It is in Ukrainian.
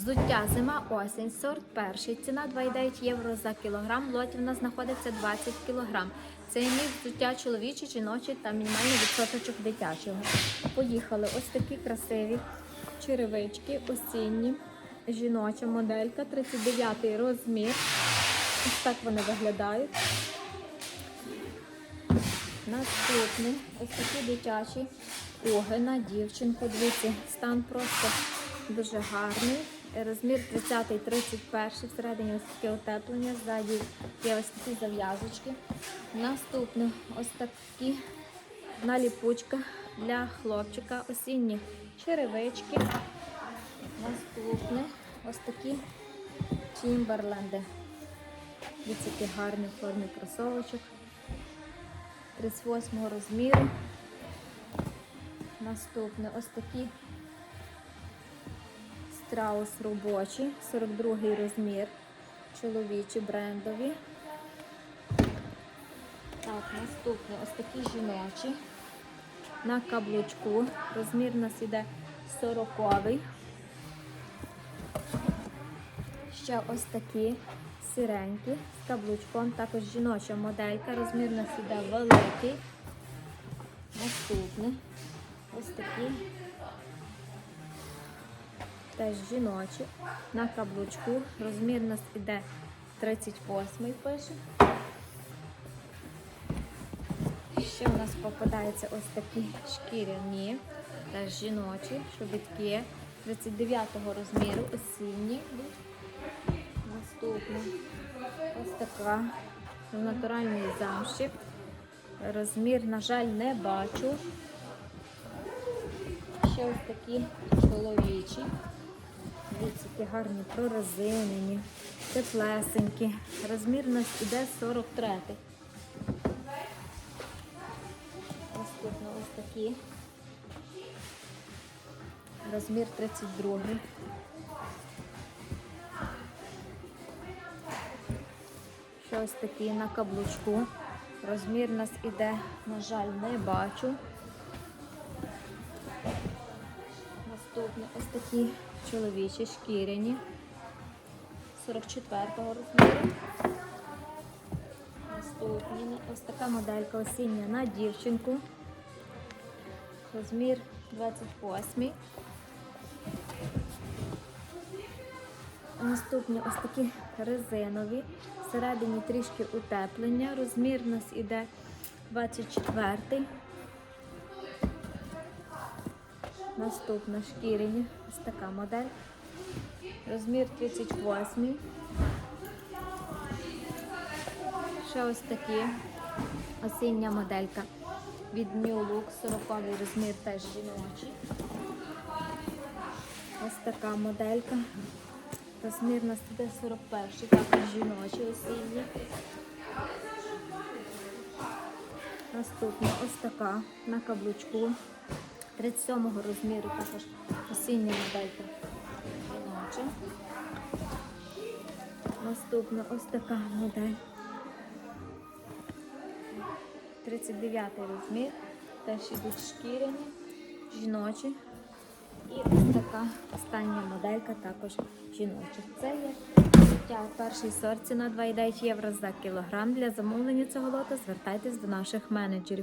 Взуття зима осінь, сорт перший. Ціна 2,9 євро за кілограм. Лоті в нас знаходиться 20 кілограм. Це мій взуття чоловічі, жіночі та мінімальний відсоточок дитячого. Поїхали ось такі красиві черевички, осінні, жіноча моделька, 39 розмір. Ось так вони виглядають. Наступний ось такі дитячі уги на дівчинку. Дивіться, стан просто дуже гарний. Розмір 30-31, всередині ось таке утеплення, ззаді є ось такі зав'язочки. Наступне ось такі наліпучка для хлопчика, осінні черевички. Наступне ось такі чімберленди. Дивіться, які гарні в формі кросовочок. 38 розміру. Наступне ось такі страус робочі, 42 розмір, чоловічі брендові. Так, наступне ось такі жіночі на каблучку. Розмір у нас іде 40 Ще ось такі сиренькі з каблучком, також жіноча моделька, розмір у нас іде великий. Наступне ось такі теж жіночі на каблучку. Розмір у нас іде 38 пише. Ще у нас попадаються ось такі шкіряні, теж жіночі, чобітки 39 розміру, осінні. Наступна ось така в натуральній замші. Розмір, на жаль, не бачу. Ще ось такі чоловічі. Дивіться, які гарні прорезинені, теплесенькі. Розмір у нас іде 43. Наступно ось такі. Розмір 32. Ще ось такі на каблучку. Розмір у нас іде, на жаль, не бачу. Ось такі чоловічі шкіряні 44-го розміру. Наступні ось така моделька осіння на дівчинку. Розмір 28. Наступні ось такі резинові. Всередині трішки утеплення. Розмір у нас іде 24. Наступна шкіряні. Ось така модель. Розмір 38. Ще ось такі осіння моделька від New Look, 40 розмір теж жіночий. Ось така моделька. Розмір іде 41, також жіночий осінній. Наступна ось така на каблучку. 37 розміру також осіння моделька. Наступна ось така модель. 39 розмір. Теж ідуть шкіряні, жіночі. І ось така остання моделька також жіноча. Це є взуття перший сорт, ціна 2,9 євро за кілограм. Для замовлення цього лота звертайтесь до наших менеджерів.